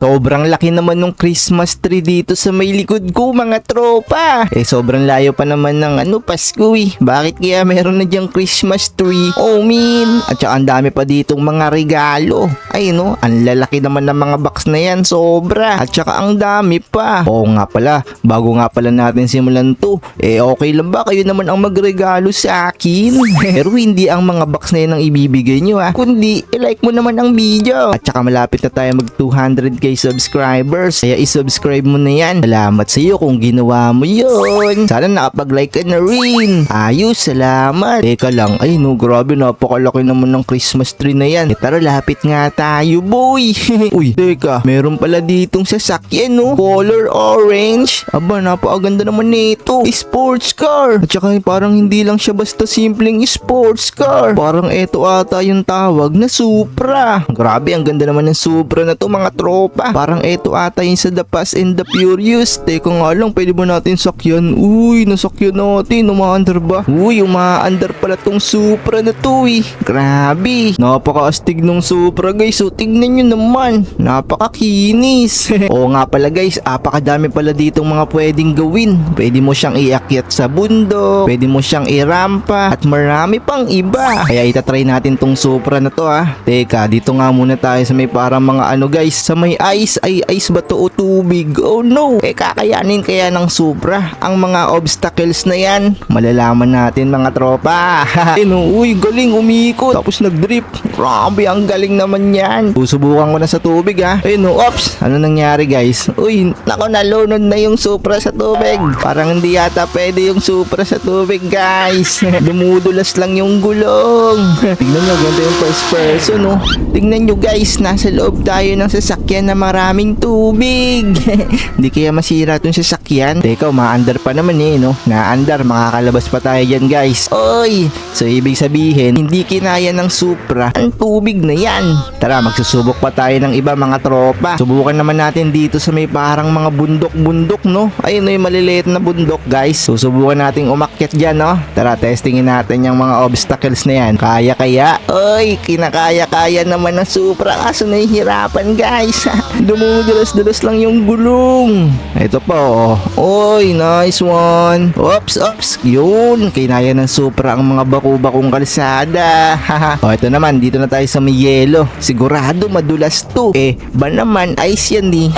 Sobrang laki naman ng Christmas tree dito sa may likod ko mga tropa. Eh sobrang layo pa naman ng ano Pasko eh. Bakit kaya meron na diyang Christmas tree? Oh min. At saka ang dami pa ditong mga regalo. Ay no, ang lalaki naman ng mga box na yan. Sobra. At saka ang dami pa. Oo nga pala, bago nga pala natin simulan to. Eh okay lang ba kayo naman ang magregalo sa akin? Pero hindi ang mga box na yan ang ibibigay nyo ah. Kundi, i-like mo naman ang video. At saka malapit na tayo mag 200k subscribers. Kaya i-subscribe mo na yan. Salamat sa iyo kung ginawa mo yun. Sana nakapag-like ka na rin. Ayos, salamat. Teka lang, ay no, grabe napakalaki naman ng Christmas tree na yan. Eh, tara, lapit nga tayo, boy. Uy, teka, meron pala ditong sasakyan, no? Color orange. Aba, napakaganda naman nito. Sports car. At saka parang hindi lang siya basta simpleng sports car. Parang eto ata yung tawag na Supra. Grabe, ang ganda naman ng Supra na to mga tropa. Parang eto ata yung sa The Fast and the Furious. Teka nga lang, pwede ba natin sakyan? Uy, nasakyan natin. Umaandar ba? Uy, umaandar pala tong Supra na to eh. Grabe. Napakaastig nung Supra guys. So, tignan nyo naman. Napakakinis. Oo nga pala guys, apakadami pala ditong mga pwedeng gawin. Pwede mo siyang iakyat sa bundok, pwede mo siyang irampa, at marami pang iba. Kaya itatry natin tong Supra na to ah. Teka, dito nga muna tayo sa may parang mga ano guys, sa may ice, ay ice ba to o tubig? Oh no! Eh kakayanin kaya ng Supra ang mga obstacles na yan. Malalaman natin mga tropa. uy, galing umikot. Tapos nag-drip. Grabe, ang galing naman yan. Susubukan ko na sa tubig ha. Eh no, ops! Ano nangyari guys? Uy, nako nalunod na yung Supra sa tubig. Parang hindi yata pwede yung Supra sa tubig guys. Dumudulas lang yung gulong. Tingnan nyo, ganda yung first person no. Tingnan nyo guys, nasa loob tayo ng sasakyan na maraming tubig. Hindi kaya masira itong sasakyan. Teka, umaandar pa naman eh, no? Naandar, makakalabas pa tayo dyan guys. Oy! So, ibig sabihin, hindi kinaya ng Supra ang tubig na yan. Tara, magsusubok pa tayo ng iba mga tropa. Subukan naman natin dito sa may parang mga bundok-bundok, no? Ayun no, yung maliliit na bundok, guys. Susubukan nating umakyat dyan, no? Tara, testingin natin yung mga obstacles na yan. Kaya kaya? Oy, kinakaya-kaya naman ng Supra. Kaso nahihirapan, guys. Dumudulas-dulas lang yung gulong. Ito pa, oh. Oy, nice one. Oops, oops. Yun, kinaya ng Supra ang mga baku-bakong kalsada. o, ito naman, dito na tayo sa may yelo. Sigurado madulas to. Eh, ba naman, ice yan di.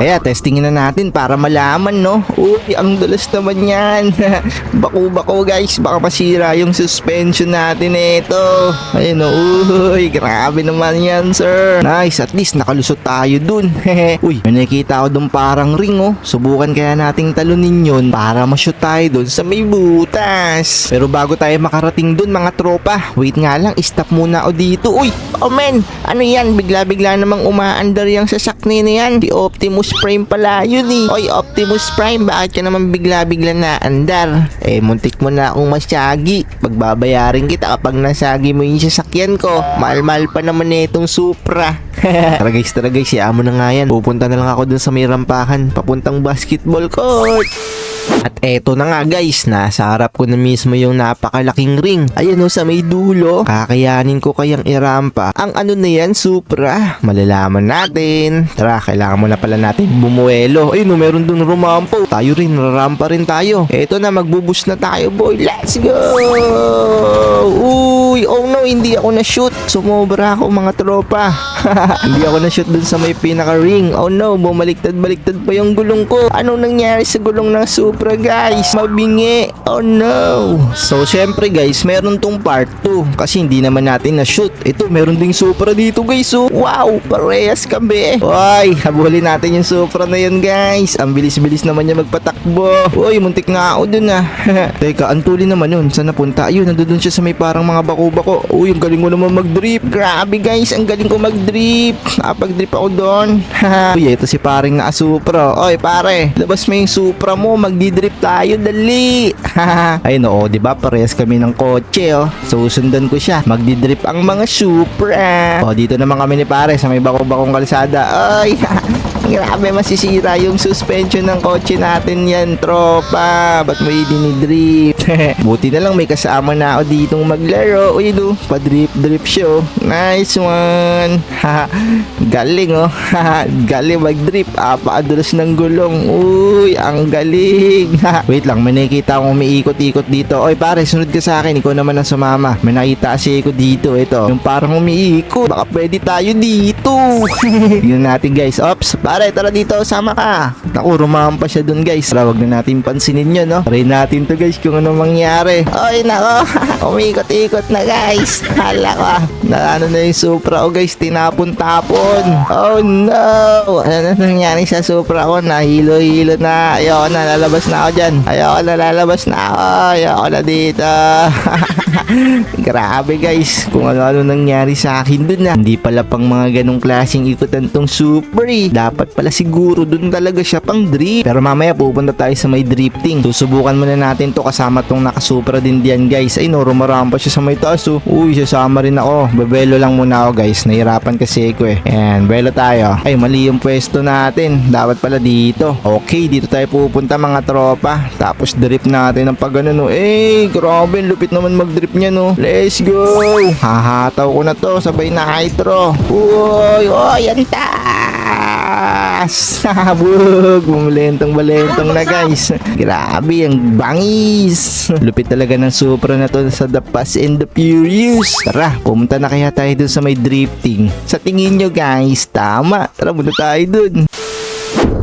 Kaya, testingin na natin para malaman, no? Uy, ang dulas naman yan. Baku-bako, guys. Baka masira yung suspension natin ito. Ayun, oh. Uy, grabe naman yan, sir. Nice, at least nakalusot tayo dun. Uy, may nakikita ako dun parang ring, oh. Subukan kaya nating talunin yun para ma-shoot tayo dun sa may butas. Pero bago tayo makarating dun, mga tropa, wait nga lang, stop muna ako dito. Uy, oh man, ano yan? Bigla-bigla namang umaandar yung sasakni na yan. Di Optimus Prime pala yun eh. Oy, Optimus Prime, bakit ka naman bigla-bigla na andar? Eh, muntik mo na akong masyagi. Pagbabayarin kita kapag nasagi mo yung sasakyan ko. Mahal-mahal pa naman na itong Supra. tara guys, tara guys, siya mo na nga yan. Pupunta na lang ako dun sa may rampahan, papuntang basketball court. At eto na nga guys, nasa harap ko na mismo yung napakalaking ring. Ayan o sa may dulo, kakayanin ko kayang irampa. Ang ano na yan, Supra. Malalaman natin. Tara, kailangan mo na pala natin bumuelo. Ayun o, meron dun rumampo. Tayo rin, rarampa rin tayo. Eto na, magbubus na tayo boy. Let's go! Uy, oh no, hindi ako na-shoot. Sumobra ako mga tropa. hindi ako na-shoot dun sa may pinaka-ring. Oh no, bumaliktad-baliktad pa yung gulong ko. Anong nangyari sa gulong ng Supra guys? Mabingi. Oh no. So syempre guys, meron tong part 2 kasi hindi naman natin na-shoot. Ito, meron ding Supra dito guys. So, wow, parehas kami. Uy, habulin natin yung Supra na yun guys. Ang bilis-bilis naman niya magpatakbo. Uy, muntik nga ako dun ah. Teka, ang tuli naman yun. Saan napunta? Ayun, nandun siya sa may parang mga bako-bako. Uy, ang galing mo naman mag-drip. Grabe guys, ang galing ko mag-drip. Nakapag-drip ako doon. Uy, ito si paring na Supra. Oy, pare, labas mo yung Supra mo. Magdi-drip tayo, dali. Ayun, oo, di ba? Parehas kami ng kotse, oh. Susundan ko siya. Magdi-drip ang mga Supra. Oh, dito naman kami ni pare sa may bako-bakong kalsada. Ay, Grabe, masisira yung suspension ng kotse natin yan, tropa. Ba't mo dinidrip? Buti na lang may kasama na ako ditong maglaro. Uy, do, pa-drip-drip show. Nice one. galing oh. galing mag-drip. Apakadulas ng gulong. Uy, ang galing. Wait lang, may nakikita akong umiikot-ikot dito. Oy pare, sunod ka sa akin. Ikaw naman ang sumama. May nakita kasi ako dito. Ito, yung parang umiikot. Baka pwede tayo dito. Tignan natin guys. Ops, pare, tara dito. Sama ka. Naku, rumampa siya dun guys. Tara, wag na natin pansinin yun, no? Try natin to guys kung ano mangyari. Oy, nako. Umiikot-ikot na guys. Hala ko. ah. Na ano na yung Supra ko guys. Tinapon-tapon. Oh no. Ano na nangyari sa Supra ko? Nahilo-hilo na. Ayoko na. Lalabas na ako dyan. Ayoko na. Lalabas na ako. Ayoko na dito. Grabe guys, kung ano-ano nangyari sa akin dun na. Hindi pala pang mga ganong klaseng ikutan tong super eh. Dapat pala siguro dun talaga siya pang drift. Pero mamaya pupunta tayo sa may drifting. Susubukan muna natin to kasama tong nakasupra din diyan guys. Ay no, rumarampa siya sa may taas oh. Uy, sasama rin ako. Babelo lang muna ako guys. Nahirapan kasi ako eh. Ayan, belo tayo. Ay, mali yung pwesto natin. Dapat pala dito. Okay, dito tayo pupunta mga tropa. Tapos drip natin ng pag ano no. Eh, grabe, lupit naman mag-drip niya no. Let's go. Hahataw ko na to. Sabay na hydro. Uy, uy, ang taas. Sabog. Bumulentong balentong na guys. Grabe, ang bangis. Lupit talaga ng Supra na to sa The Fast and the Furious. Tara, pumunta na kaya tayo dun sa may drifting. Sa tingin nyo guys, tama. Tara, muna tayo dun.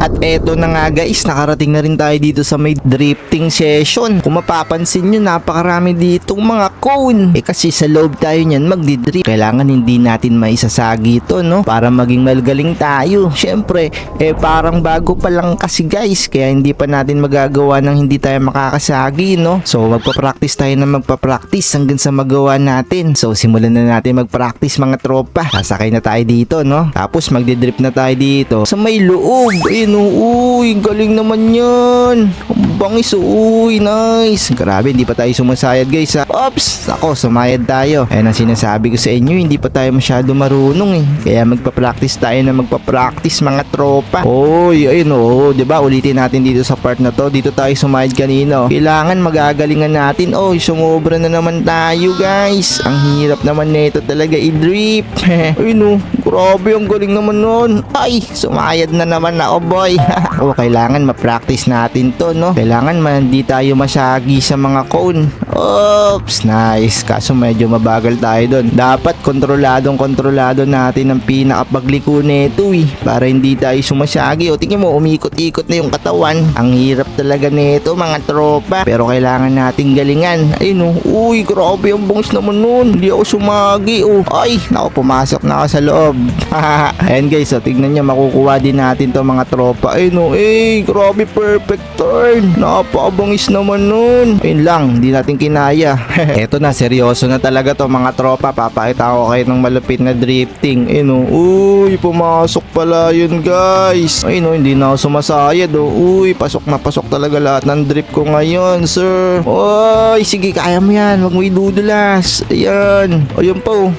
At eto na nga guys, nakarating na rin tayo dito sa may drifting session. Kung mapapansin nyo, napakarami ditong mga cone. Eh kasi sa loob tayo niyan magdidrift. Kailangan hindi natin maisasagi ito, no? Para maging magaling tayo. Siyempre, eh parang bago pa lang kasi guys. Kaya hindi pa natin magagawa ng hindi tayo makakasagi, no? So magpa-practice tayo na magpa-practice hanggang sa magawa natin. So simulan na natin mag-practice mga tropa. Sasakay na tayo dito, no? Tapos magdidrift na tayo dito. Sa may loob. Ayun, oh, uy, galing naman yan. Ang bangis, oh, uy, nice. Grabe, hindi pa tayo sumasayad guys ha. Ops, ako, sumayad tayo. Ayan ang sinasabi ko sa inyo, hindi pa tayo masyado marunong eh. Kaya magpa-practice tayo na magpa-practice mga tropa. Uy, ayun oh, 'di ba? Ulitin natin dito sa part na to. Dito tayo sumayad kanina. oh. Kailangan magagalingan natin. Oh, sumobra na naman tayo, guys. Ang hirap naman nito talaga i-drip. ayun oh, grabe ang galing naman nun. Ay, sumayad na naman ako, boy. oh, kailangan ma-practice natin to, no? Kailangan man hindi tayo masyagi sa mga cone. Oops, nice. Kaso medyo mabagal tayo doon. Dapat kontroladong kontrolado natin ang pinakapagliko nito eh. Para hindi tayo sumasyagi. O tingin mo, umikot-ikot na yung katawan. Ang hirap talaga nito mga tropa. Pero kailangan nating galingan. Ayun oh. Uy, grabe ang bungis naman nun. Hindi ako sumagi oh. Ay, naku, pumasok na ako sa loob. Ayan guys, so tignan nyo, makukuha din natin to mga tropa. Ayun oh, eh, grabe perfect turn. Napakabangis naman nun. Ayun lang, hindi natin kinaya. Eto na, seryoso na talaga to mga tropa. Papakita ko kayo ng malupit na drifting. Ayun oh, uy, pumasok pala yun guys. Ayun oh, hindi na ako sumasayad oh. Uy, pasok na pasok talaga lahat ng drip ko ngayon, sir. Uy, sige, kaya mo yan. Huwag mo idudulas. Ayan. Ayun po.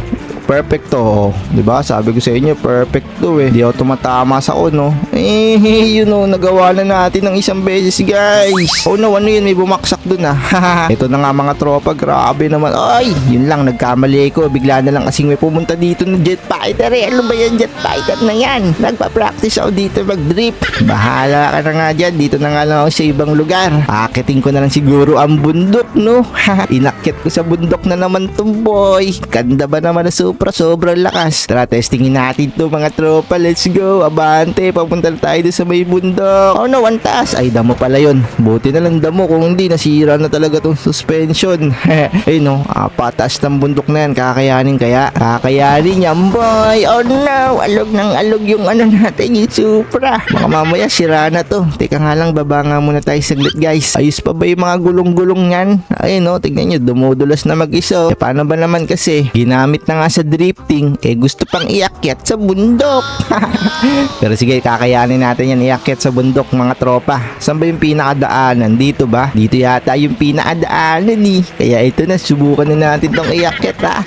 Perfect to, oh. 'di ba? Sabi ko sa inyo, perfect to eh. Di ako tumatama sa uno. Eh, yun oh, nagawa na natin ng isang beses, guys. Oh no, ano yun, may bumaksak dun ah. Ito na nga mga tropa, grabe naman. Ay, yun lang, nagkamali ko. Bigla na lang kasing may pumunta dito ng jet fighter eh. Ano ba yan, jet fighter na yan? Nagpa-practice ako dito mag-drip. Bahala ka na nga dyan. Dito na nga lang ako sa ibang lugar. Akiting ko na lang siguro ang bundok, no? Inakyat ko sa bundok na naman to, boy. Ganda ba naman na Supra? Sobrang lakas. Tara, testingin natin to mga tropa. Let's go. Abante, papunta na tayo sa may bundok. Oh no, one taas. Ay, damo pala yun. Buti na lang damo. Kung hindi, nasira na talaga tong suspension. Ay no, ah, pataas ng bundok na yan. Kakayanin kaya? Kakayanin yan, boy. Oh no, alog ng alog yung ano natin, yung Supra. Baka mamaya sira na to. Teka nga lang, baba nga muna tayo saglit, guys. Ayos pa ba yung mga gulong-gulong yan? Ay no, tignan nyo, dumudulas na mag-isa. Eh, paano ba naman kasi? Ginamit na nga sa drifting, eh gusto pang iakyat sa bundok. Pero sige, kakayanin natin yan iakyat sa bundok mga tropa. Saan ba yung pinakadaanan? Dito ba? Dito yata yung pinakadaanan eh. Kaya ito na, subukan na natin tong iakyat ha.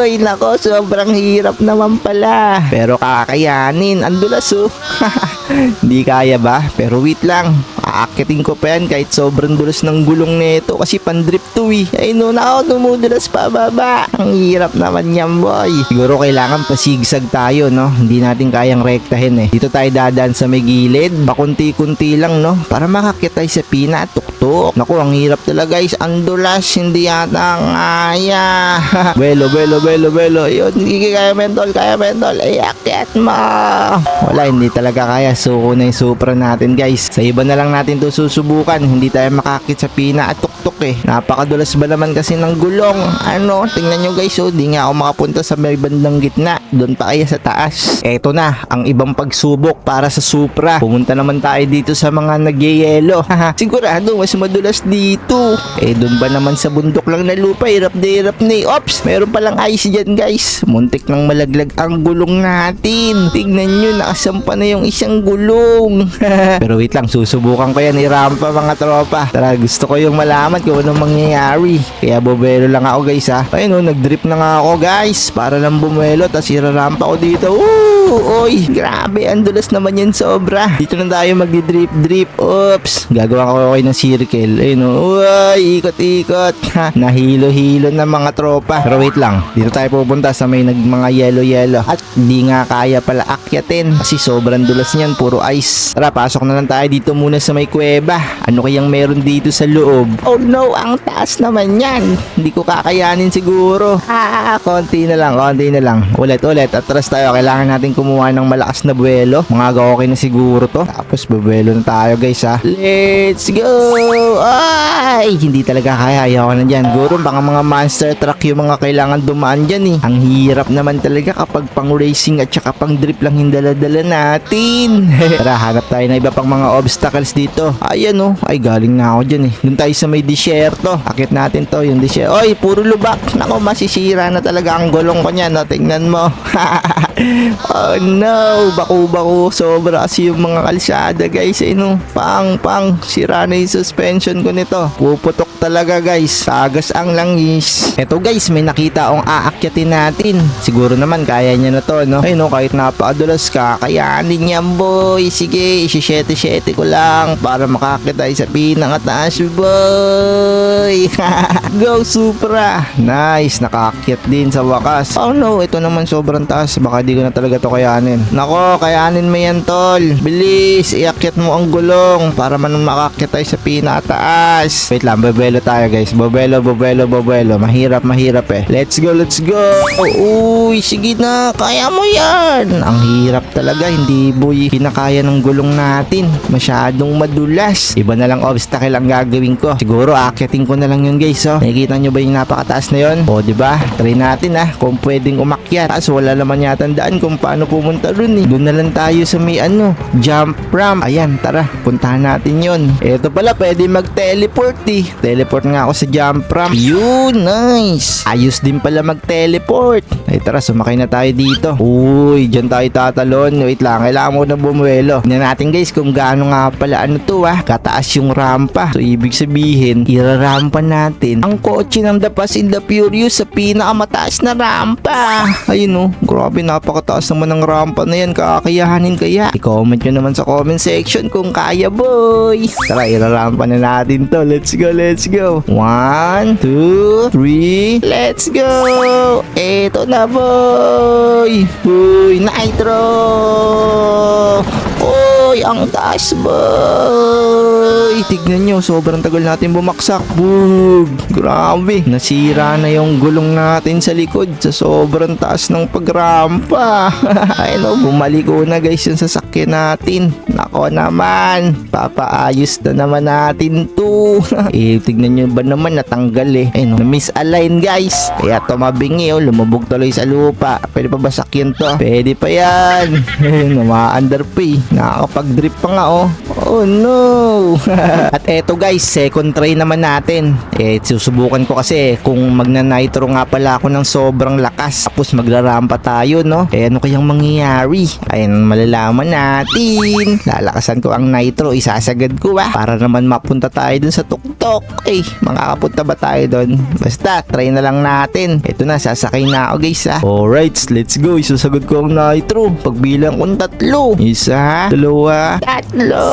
Uy, nako, sobrang hirap naman pala. Pero kakayanin, ang oh. Hindi kaya ba? Pero wait lang. Aakitin ko pa yan kahit sobrang dulas ng gulong nito kasi pandrip to eh. Ay no, na ako dumudulas pa baba. Ang hirap naman yan boy. Siguro kailangan pasigsag tayo no. Hindi natin kayang rektahin eh. Dito tayo dadaan sa may gilid. Bakunti-kunti lang no. Para makakit tayo sa pina at tuktok. Naku, ang hirap talaga guys. Ang dulas. Hindi yata kaya. belo, belo, belo, belo. Yun, hindi kaya mentol, kaya mentol. Ay, akyat mo. Wala, hindi talaga kaya. Suko na yung supra natin guys. Sa iba na lang natin to susubukan. Hindi tayo makakit sa pina at tuktok eh. Napakadulas ba naman kasi ng gulong. Ano, tingnan nyo guys, oh, di nga ako makapunta sa may bandang gitna. Doon pa kaya sa taas. Eto na, ang ibang pagsubok para sa Supra. Pumunta naman tayo dito sa mga nagyayelo. Haha, Sigurado, mas madulas dito. Eh, doon ba naman sa bundok lang na lupa, hirap na hirap na eh. Ops, meron palang ice dyan guys. Muntik nang malaglag ang gulong natin. Tignan nyo, nakasampa na yung isang gulong. Pero wait lang, susubukan ko yan i-rampa mga tropa. Tara, gusto ko yung malaman kung anong mangyayari. Kaya bobero lang ako guys ha. Ayun oh, nag-drip na nga ako guys. Para lang bumuelo, tapos irarampa ko dito. Woo! Oy, grabe, ang dulas naman yan sobra. Dito na tayo mag-drip drip. Oops, gagawa ko okay ng circle. Ayun oh, uy, ikot-ikot. Ha, nahilo-hilo na mga tropa. Pero wait lang, dito tayo pupunta sa may nag mga yellow-yellow. At di nga kaya pala akyatin kasi sobrang dulas niyan, puro ice. Tara, pasok na lang tayo dito muna sa may kuweba. Ano kayang meron dito sa loob? Oh no, ang taas naman yan. Hindi ko kakayanin siguro. Ah, konti na lang, konti na lang. Ulit, ulit. Atras tayo. Kailangan natin kumuha ng malakas na buwelo. Mga okay na siguro to. Tapos bubuelo na tayo guys ha. Let's go! Ay! Hindi talaga kaya. Ayaw ko na dyan. Guro, baka mga monster truck yung mga kailangan dumaan dyan eh. Ang hirap naman talaga kapag pang racing at saka pang drip lang yung dala-dala natin. Tara, hanap tayo na iba pang mga obstacles dito. Ayan oh. Ay, galing na ako dyan eh. Doon tayo sa may disyerto. Akit natin to, yung disyerto. Oy, puro lubak. Nako, masisira na talaga ang gulong ko niyan. No? Tingnan mo. oh no, baku-baku. Sobra kasi yung mga kalsada guys. Eh no, pang, pang. Sira na yung suspension ko nito. Puputok talaga guys. Tagas ang langis. Eto guys, may nakita akong aakyatin natin. Siguro naman kaya niya na to, no? Ay no, kahit napakadulas ka, kayanin yan boy. Sige, isi-shete-shete ko lang para makakit tayo sa pinakataas boy. Go Supra. Nice, nakaakyat din sa wakas. Oh no, ito naman sobrang taas. Baka di ko na talaga to kayanin. Nako, kayanin mo yan tol. Bilis, iakyat mo ang gulong para man makakit tayo sa pinakataas. Wait lang, bobelo tayo guys. Bobelo, bobelo, bobelo. Mahirap, mahirap eh. Let's go, let's go. Uy, sige na. Kaya mo yan. Ang hirap talaga. Hindi boy kinakaya ng gulong natin. Masyadong madulas. Iba na lang obstacle ang gagawin ko. Siguro akyatin ko na lang yun guys. Oh. Nakikita nyo ba yung napakataas na yun? O, di ba? Try natin ah. Kung pwedeng umakyat. Kaso wala naman yata daan kung paano pumunta ron eh. Doon na lang tayo sa may ano, jump ramp. Ayan, tara. Puntahan natin yun. Ito pala, pwede mag-teleport eh. Teleport nga ako sa jump ramp. Yun, nice. Ayos din pala mag-teleport. Ay, tara, sumakay na tayo dito. Uy, dyan tayo tatalon. Wait lang, kailangan mo na bumuelo. Tingnan natin guys kung gaano nga pala ano to ah. Kataas yung rampa. So, ibig sabihin, irarampa natin ang kotse ng The Fast and the Furious sa pinakamataas na rampa. Ayun oh, grabe napakataas naman ng rampa na yan. Kakayahanin kaya. I-comment nyo naman sa comment section kung kaya boy. Tara, irarampa na natin to. Let's go, let's go. One, two, three, let's go. Eto na boy. Uy, nitro. Uy, ang taas boy. Tignan nyo, sobrang tagal natin bumaksak. Boom. Grabe. Nasira na yung gulong natin sa likod sa sobrang taas ng pagrampa. Ay no, bumaliko na guys yung sasakyan natin. Nako naman. Papaayos na naman natin to. eh, tignan nyo ba naman natanggal eh. Ay no, misalign guys. Kaya tumabingi oh, lumubog tuloy sa lupa. Pwede pa ba sakyan to? Pwede pa yan. Nama-underpay. Nakakapag-drip pa nga oh. Oh no. At eto guys, second try naman natin. Eh, susubukan ko kasi kung magna-nitro nga pala ako ng sobrang lakas. Tapos magrarampa tayo, no? Eh, ano kayang mangyayari? Ayun, malalaman natin. Lalakasan ko ang nitro, isasagad ko ah. Para naman mapunta tayo dun sa tuktok. Eh, makakapunta ba tayo dun? Basta, try na lang natin. Ito na, sasakay na ako guys ah. Alright, let's go. Isasagad ko ang nitro. Pagbilang kong tatlo. Isa, dalawa, tatlo.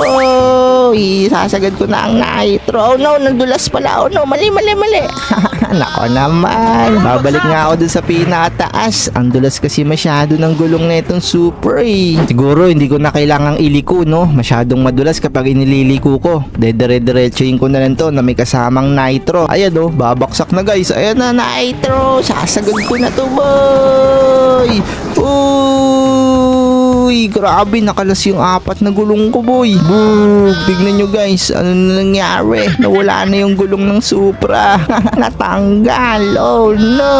Isasagad ko na ang nitro. Oh no, nadulas pala. Oh no, mali, mali, mali. Nako naman. Babalik nga ako dun sa pinakataas. Ang dulas kasi masyado ng gulong na itong super eh. Siguro hindi ko na kailangang iliko no. Masyadong madulas kapag inililiko ko. Dedire-diretsuin ko na lang to na may kasamang nitro. Ayan oh, babaksak na guys. Ayan na nitro. Sasagad ko na to boy. Uy, grabe nakalas yung apat na gulong ko boy. Boom, tignan nyo guys, ano na nangyari? Nawala na yung gulong ng Supra. Natanggal. Oh no.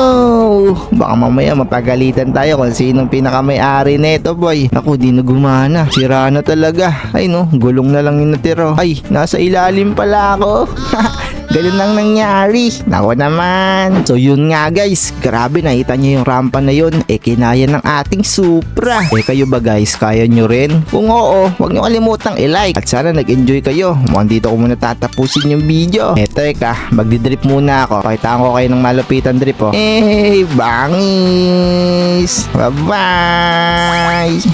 Baka mamaya mapagalitan tayo kung sinong pinakamay-ari nito boy. Ako, di na gumana. Sira na talaga. Ay no, gulong na lang yung natira. Ay, nasa ilalim pala ako. Ganun lang nangyari. Nako naman. So yun nga guys. Grabe nakita niyo yung rampa na yun. Eh kinaya ng ating Supra. Eh kayo ba guys? Kaya nyo rin? Kung oo, huwag nyo kalimutang i-like. At sana nag-enjoy kayo. Mukhang dito ko muna tatapusin yung video. Eto eka, magdidrip muna ako. Pakitaan ko kayo ng malupitan drip oh. Eh, bangis. Bye-bye.